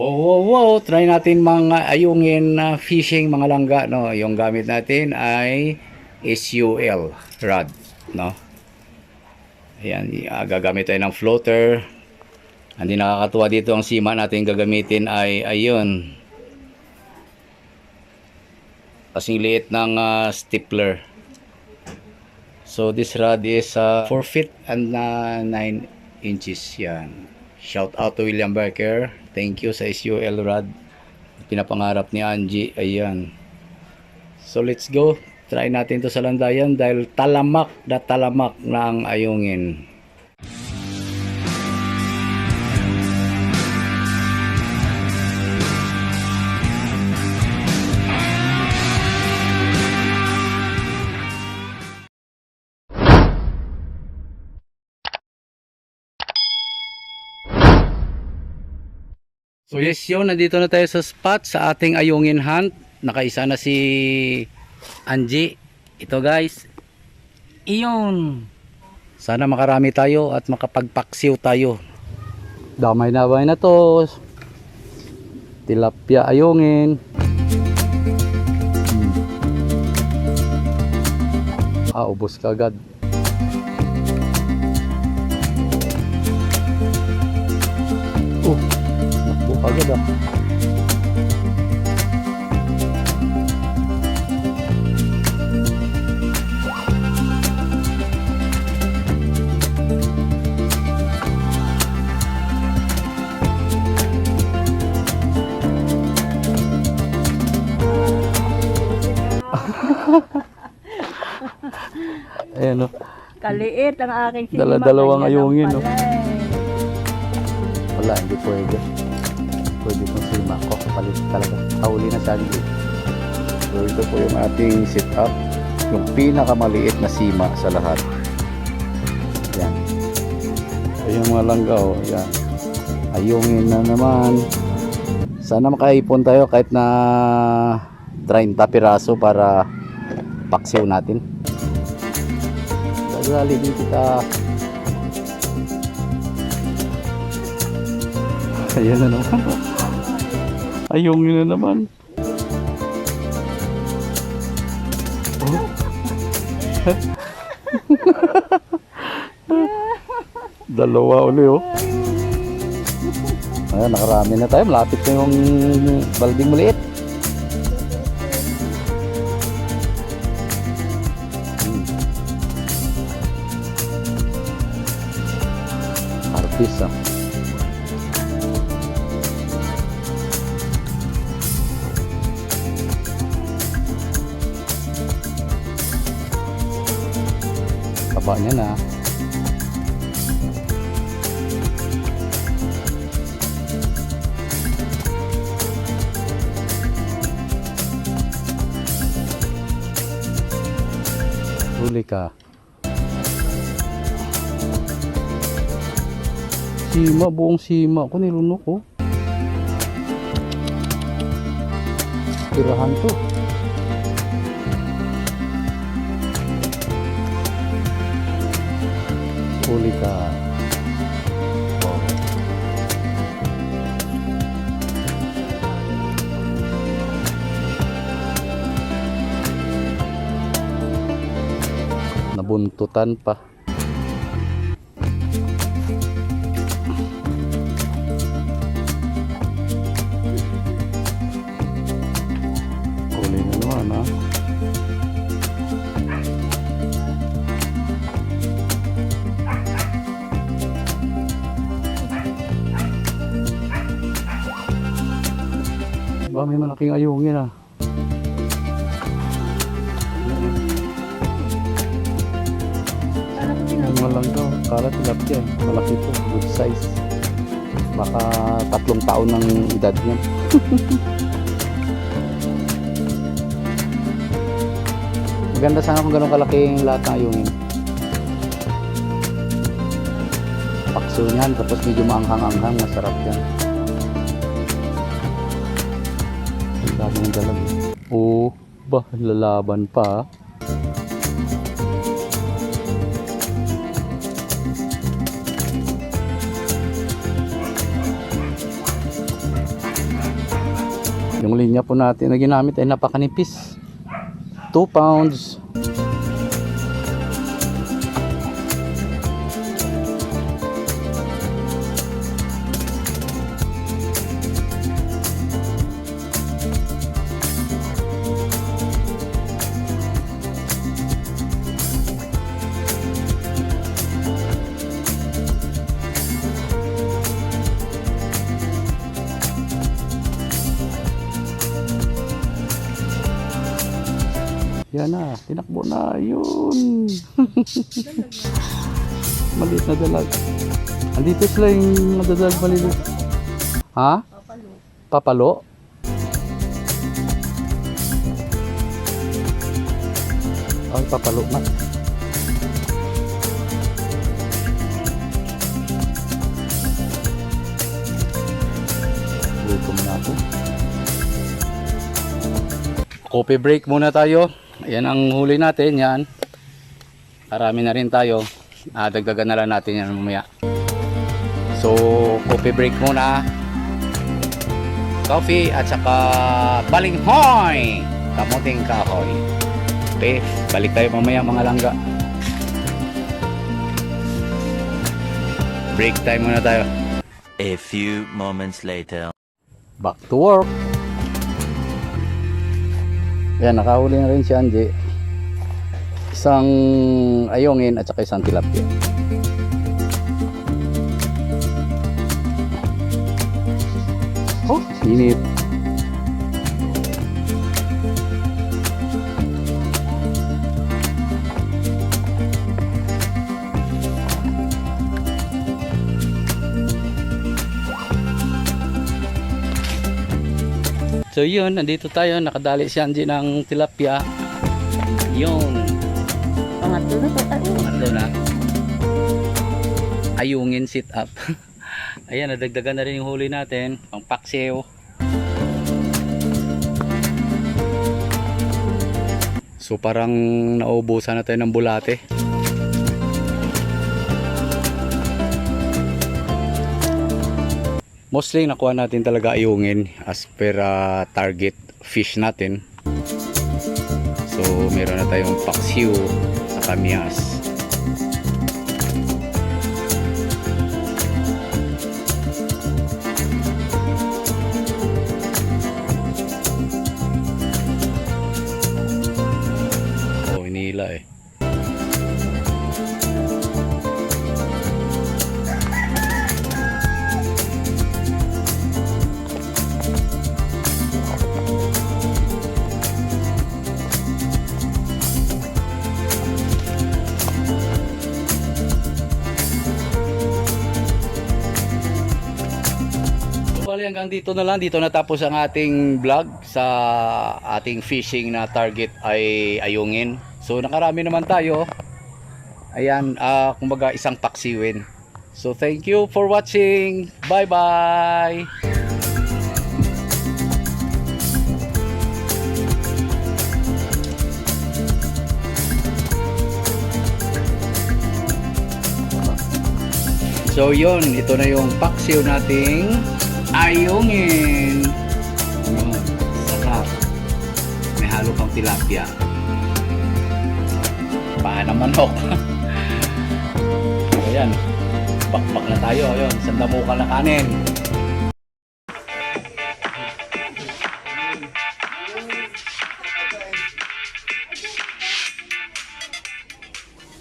Wow, wow, wow. Try natin mga ayungin na fishing mga langga, no. Yung gamit natin ay SUL rod, no. Ayan, ah, gagamit tayo ng floater. Hindi nakakatuwa dito ang sima natin gagamitin ay ayun. Kasing liit ng ah, stapler. So this rod is 4 feet and 9 inches yan. Shout out to William Barker. Thank you sa SUL rod. Pinapangarap ni Angie. Ayan. So let's go. Try natin to sa landayan dahil talamak na talamak na ang ayungin. So yes yun, nandito na tayo sa spot sa ating ayungin hunt. Nakaisa na si Angie. Ito guys. Iyon. Sana makarami tayo at makapagpaksiw tayo. Damay na ba na to? Tilapia ayungin. Ah, ubos ka agad. Ah. Ayan oh. Kaliit ang aking sinima. Dala-dalawang ayungin, no? pala. Wala, hindi pwede. Pwede itong sima ko. Kapalit talaga. Kahuli na dito. So ito po yung ating setup. Yung pinakamaliit na sima sa lahat. Yan. Ayun mga langgaw. Yan. Ayungin na naman. Sana makaipon tayo kahit na 30 piraso para paksiw natin. Dali din kita. Ayan na naman. Ayungin na naman. Oh. Dalawa uli oh. Ayan, nakarami na tayo. Malapit na yung balding maliit. Hmm. Harpis ah. Kaba niya na. Huli ka. Sima, buong sima ko nilunok ko. Tirahan to. Huli ka. Nabuntutan pa. Huli na naman ha. May malaking ayungin ah. Yung malang daw, kala tilapia eh. Malaki to, good size. Baka tatlong taon ng edad niya. Maganda sana kung ganun kalaking lahat ng ayungin. Pakso niyan, tapos medyo maanghang-anghang, masarap yan. Ang dami ng dalag. Oo, ba, lalaban pa. Yung linya po natin na ginamit ay napakanipis. 2 pounds. Yan na, tinakbo na. Yun. maliit na dalag. Andito sila yung madadag maliit. Ha? Papalo. Papalo? Ay, papalo na. Gutom na ako. Coffee break muna tayo. Yan ang huli natin, yan. Marami na rin tayo. Ah, dagdagan na lang natin yan mamaya. So, coffee break muna coffee at saka balinghoy kamuting kahoy okay balik tayo mamaya mga langga break time muna tayo A few moments later. back to work yan nakahuli na rin si Angie. Isang ayongin at saka isang tilapia. Oh. Init So yun, nandito tayo, nakadali si Angie ng tilapia. Yun, Pangatlo na to. Ay, oh. ano na. Ayungin sit up. Ayan, nadagdagan na rin yung huli natin. Pang paksiw. So parang naubusan na tayo ng bulate. Mostly nakuha natin talaga ayungin as per ah, target fish natin. So meron na tayong paksiw sa kamias. Hanggang dito na lang. Dito natapos ang ating vlog sa ating fishing na target ay ayungin. So nakarami naman tayo. Ayan, ah kumbaga isang paksiwin. So thank you for watching. Bye bye. So yun, ito na yung paksiw nating ayungin. Yun, sarap. May halo pang tilapia. Paa na manok. Ayan, bakbak na tayo. Ayun, isang damukan na kanin.